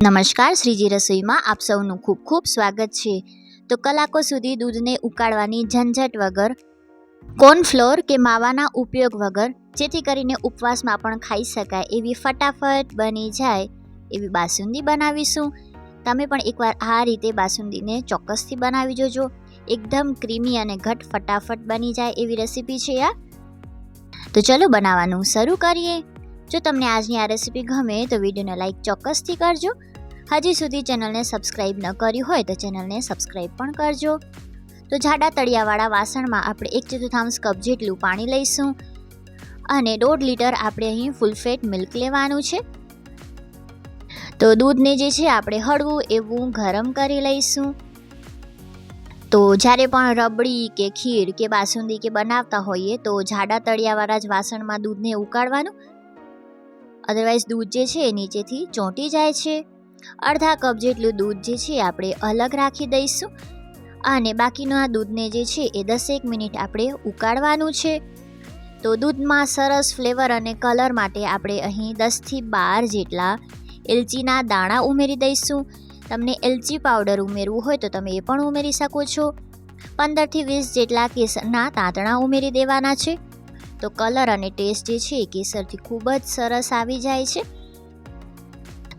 નમસ્કાર, શ્રીજી રસોઈમાં આપ સૌનું ખૂબ ખૂબ સ્વાગત છે. તો કલાકો સુધી દૂધને ઉકાળવાની ઝંઝટ વગર કોર્નફ્લોર કે માવાના ઉપયોગ વગર, જેથી કરીને ઉપવાસમાં પણ ખાઈ શકાય એવી ફટાફટ બની જાય એવી બાસુંદી બનાવીશું. તમે પણ એકવાર આ રીતે બાસુંદીને ચોક્કસથી બનાવી જોજો. એકદમ ક્રીમી અને ઘટ ફટાફટ બની જાય એવી રેસીપી છે આ. તો ચલો બનાવવાનું શરૂ કરીએ. જો તમને આજની આ રેસીપી ગમે તો વિડીયોને લાઇક ચોક્કસથી કરજો. હજી સુધી ચેનલને સબસ્ક્રાઇબ ન કરી હોય તો ચેનલને સબસ્ક્રાઈબ પણ કરજો. તો જાડા તળિયાવાળા વાસણમાં આપણે એક ચતુર્થાંશ કપ જેટલું પાણી લઈશું. અને દોઢ લીટર આપણે અહીં ફૂલફેટ મિલ્ક લેવાનું છે. તો દૂધને જે છે આપણે હળવું, એવું ગરમ કરી લઈશું. તો જ્યારે પણ રબડી કે ખીર કે બાસુંદી કે બનાવતા હોઈએ તો જાડા તળિયાવાળા જ વાસણમાં દૂધને ઉકાળવાનું અધરવાઇઝ દૂધ જે છે એ નીચેથી ચોંટી જાય છે. અડધા કપ જેટલું દૂધ જે છે આપણે અલગ રાખી દઈશું. અને બાકીનું આ દૂધને જે છે એ દસેક મિનિટ આપણે ઉકાળવાનું છે. તો દૂધમાં સરસ ફ્લેવર અને કલર માટે આપણે અહીં દસથી બાર જેટલા એલચીના દાણા ઉમેરી દઈશું. તમને એલચી પાવડર ઉમેરવું હોય તો તમે એ પણ ઉમેરી શકો છો. પંદરથી વીસ જેટલા કેસરના તાંતણા ઉમેરી દેવાના છે. તો કલર અને ટેસ્ટ જે છે એ કેસરથી ખૂબ જ સરસ આવી જાય છે.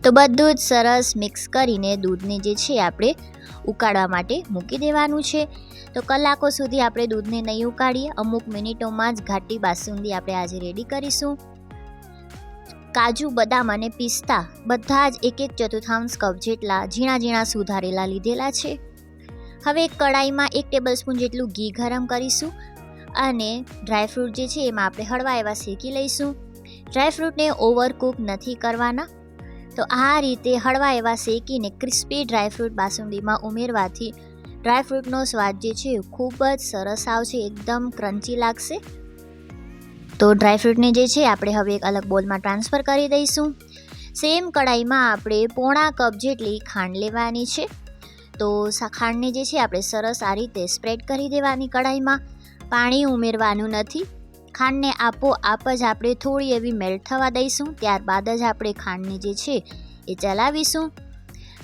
તો બધું જ સરસ મિક્સ કરીને દૂધને જે છે આપણે ઉકાળવા માટે મૂકી દેવાનું છે. તો કલાકો સુધી આપણે દૂધને નહીં ઉકાળીએ, અમુક મિનિટોમાં જ ઘાટી બાસુંદી આપણે આજે રેડી કરીશું. કાજુ, બદામ અને પિસ્તા બધા જ એક એક ચતુર્થાંશ કપ જેટલા ઝીણા ઝીણા સુધારેલા લીધેલા છે. હવે એક કડાઈમાં એક ટેબલ સ્પૂન જેટલું ઘી ગરમ કરીશું. અને ડ્રાયફ્રૂટ જે છે એમાં આપણે હળવા એવા શેકી લઈશું. ડ્રાયફ્રૂટને ઓવરકૂક નથી કરવાના. તો આ રીતે હળવા એવા શેકીને ક્રિસ્પી ડ્રાયફ્રૂટ બાસુંદીમાં ઉમેરવાથી ડ્રાયફ્રૂટનો સ્વાદ જે છે ખૂબ જ સરસ આવશે, એકદમ ક્રન્ચી લાગશે. તો ડ્રાયફ્રૂટને જે છે આપણે હવે એક અલગ બોલમાં ટ્રાન્સફર કરી દઈશું. સેમ કડાઈમાં આપણે પોણા કપ જેટલી ખાંડ લેવાની છે. તો ખાંડને જે છે આપણે સરસ આ રીતે સ્પ્રેડ કરી દેવાની કડાઈમાં પાણી ઉમેરવાનું નથી. ખાંડને આપો આપ જ આપણે થોડી એવી મેલ્ટ થવા દઈશું, ત્યારબાદ જ આપણે ખાંડને જે છે એ ચલાવીશું.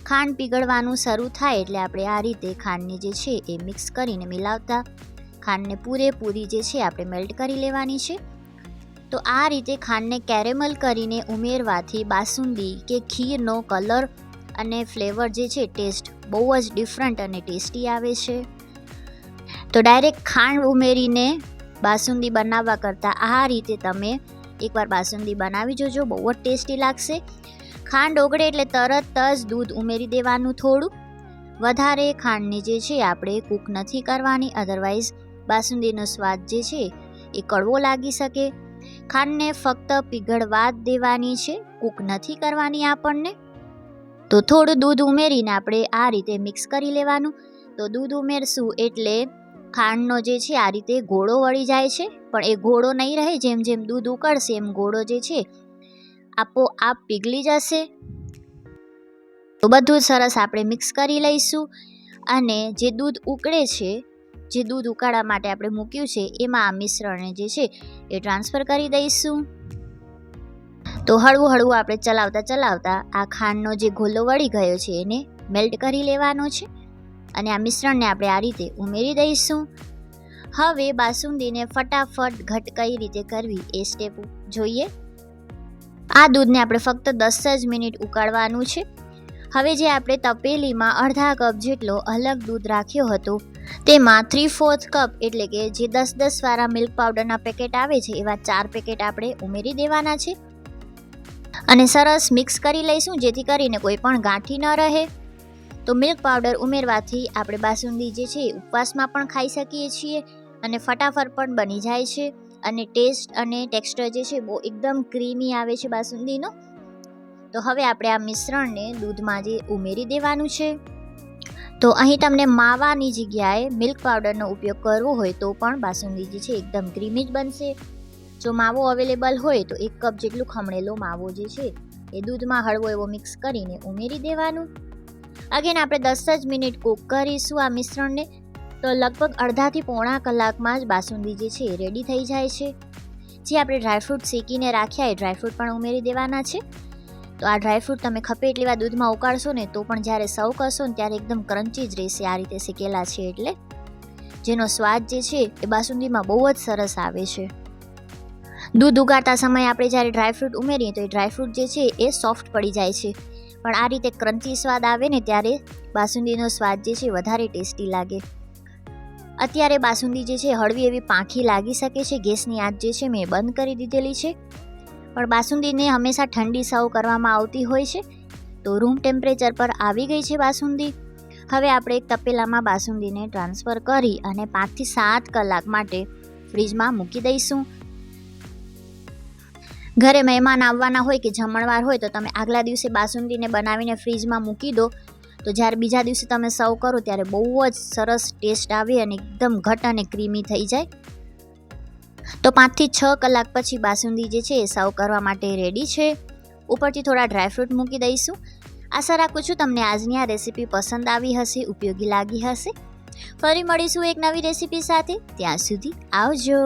ખાંડ પીગળવાનું શરૂ થાય એટલે આપણે આ રીતે ખાંડને જે છે એ મિક્સ કરીને મિલાવતા. ખાંડને પૂરેપૂરી જે છે આપણે મેલ્ટ કરી લેવાની છે. તો આ રીતે ખાંડને કેરેમલ કરીને ઉમેરવાથી બાસુંદી કે ખીરનો કલર અને ફ્લેવર જે છે ટેસ્ટ બહુ જ ડિફરન્ટ અને ટેસ્ટી આવે છે. તો ડાયરેક્ટ ખાંડ ઉમેરીને બાસુંદી બનાવવા કરતાં આ રીતે તમે એકવાર બાસુંદી બનાવી જોજો, બહુ જ ટેસ્ટી લાગશે. ખાંડ ઓગળે એટલે તરત જ દૂધ ઉમેરી દેવાનું થોડું. વધારે ખાંડને જે છે આપણે કૂક નથી કરવાની અધરવાઇઝ બાસુંદીનો સ્વાદ જે છે એ કડવો લાગી શકે. ખાંડને ફક્ત પીગળવા જ દેવાની છે, કૂક નથી કરવાની આપણને. તો થોડું દૂધ ઉમેરીને આપણે આ રીતે મિક્સ કરી લેવાનું. તો દૂધ ઉમેરશું એટલે ખાંડનો જે છે, આ રીતે ઘોળો વળી જાય છે, પણ એ ઘોળો નહીં રહે, જેમ જેમ દૂધ ઉકળશે, એમ ઘોળો જે છે, આપોઆપ પીગળી જશે. તો બધું સરસ આપણે મિક્સ કરી લઈશું અને જે દૂધ ઉકળે છે, જે દૂધ ઉકાળવા માટે આપણે મૂક્યું છે, એમાં આ મિશ્રણને જે છે, એ ટ્રાન્સફર કરી દઈશું. તો હળવું હળવું આપણે ચલાવતા ચલાવતા આ ખાંડનો જે ઘોલો વળી ગયો છે, એને મેલ્ટ કરી લેવાનો છે. અને આ મિશ્રણને આપણે આ રીતે ઉમેરી દઈશું. હવે બાસુંદીને ફટાફટ ઘટ કઈ રીતે કરવી એ સ્ટેપ જોઈએ. આ દૂધને આપણે ફક્ત દસ જ મિનિટ ઉકાળવાનું છે. હવે જે આપણે તપેલીમાં અડધા કપ જેટલો અલગ દૂધ રાખ્યો હતો, તેમાં થ્રી ફોર્થ કપ એટલે કે જે દસ દસ વાળા મિલ્ક પાવડરના પેકેટ આવે છે, એવા ચાર પેકેટ આપણે ઉમેરી દેવાના છે. અને સરસ મિક્સ કરી લઈશું, જેથી કરીને કોઈ પણ ગાંઠી ન રહે. તો મિલ્ક પાવડર ઉમેરવાથી આપણે બાસુંદી જે છે ઉપવાસમાં પણ ખાઈ શકીએ છીએ અને ફટાફટ પણ બની જાય છે અને ટેસ્ટ અને ટેક્સચર જે છે બહુ એકદમ ક્રીમી આવે છે બાસુંદીનો. તો હવે આપણે આ મિશ્રણને દૂધમાં જે ઉમેરી દેવાનું છે. તો અહીં તમને માવાની જગ્યાએ મિલ્ક પાવડરનો ઉપયોગ કરવો હોય તો પણ બાસુંદી જે છે એકદમ ક્રીમી જ બનશે. જો માવો અવેલેબલ હોય તો એક કપ જેટલું ખમણેલો માવો જે છે એ દૂધમાં હળવો એવો મિક્સ કરીને ઉમેરી દેવાનું. અગેન આપણે દસ જ મિનિટ કૂક કરીશું આ મિશ્રણને. તો લગભગ અડધાથી પોણા કલાકમાં જ બાસુંદી જે છે એ રેડી થઈ જાય છે. જે આપણે ડ્રાયફ્રૂટ શેકીને રાખ્યા એ ડ્રાયફ્રૂટ પણ ઉમેરી દેવાના છે. તો આ ડ્રાયફ્રૂટ તમે ખપે એટલી વાર દૂધમાં ઉકાળશો ને તો પણ જ્યારે સર્વ કરશો ને ત્યારે એકદમ ક્રન્ચી જ રહેશે આ રીતે શેકેલા છે એટલે. જેનો સ્વાદ જે છે એ બાસુંદીમાં બહુ જ સરસ આવે છે. દૂધ ઉગાડતા સમયે આપણે જ્યારે ડ્રાયફ્રૂટ ઉમેરીએ તો એ ડ્રાયફ્રૂટ જે છે એ સોફ્ટ પડી જાય છે. પણ આ રીતે ક્રન્ચી સ્વાદ આવે ને ત્યારે બાસુંદીનો સ્વાદ જે છે વધારે ટેસ્ટી લાગે. અત્યારે બાસુંદી જે છે હળવી એવી પાંખી લાગી શકે છે. ગેસની આંચ જે છે મેં બંધ કરી દીધેલી છે. પણ બાસુંદીને હંમેશા ઠંડી સર્વ કરવામાં આવતી હોય છે. તો રૂમ ટેમ્પરેચર પર આવી ગઈ છે બાસુંદી. હવે આપણે એક તપેલામાં બાસુંદીને ટ્રાન્સફર કરી અને પાંચથી સાત કલાક માટે ફ્રીજમાં મૂકી દઈશું. ઘરે મહેમાન આવવાના હોય કે જમણવાર હોય તો તમે આગલા દિવસે બાસુંદીને બનાવીને ફ્રીજમાં મૂકી દો. તો જ્યારે બીજા દિવસે તમે સર્વ કરો ત્યારે બહુ જ સરસ ટેસ્ટ આવે અને એકદમ ઘટ અને ક્રીમી થઈ જાય. તો પાંચથી છ કલાક પછી બાસુંદી જે છે એ સર્વ કરવા માટે રેડી છે. ઉપરથી થોડા ડ્રાયફ્રૂટ મૂકી દઈશું. આશા રાખું છું તમને આજની આ રેસીપી પસંદ આવી હશે, ઉપયોગી લાગી હશે. ફરી મળીશું એક નવી રેસીપી સાથે. ત્યાં સુધી આવજો.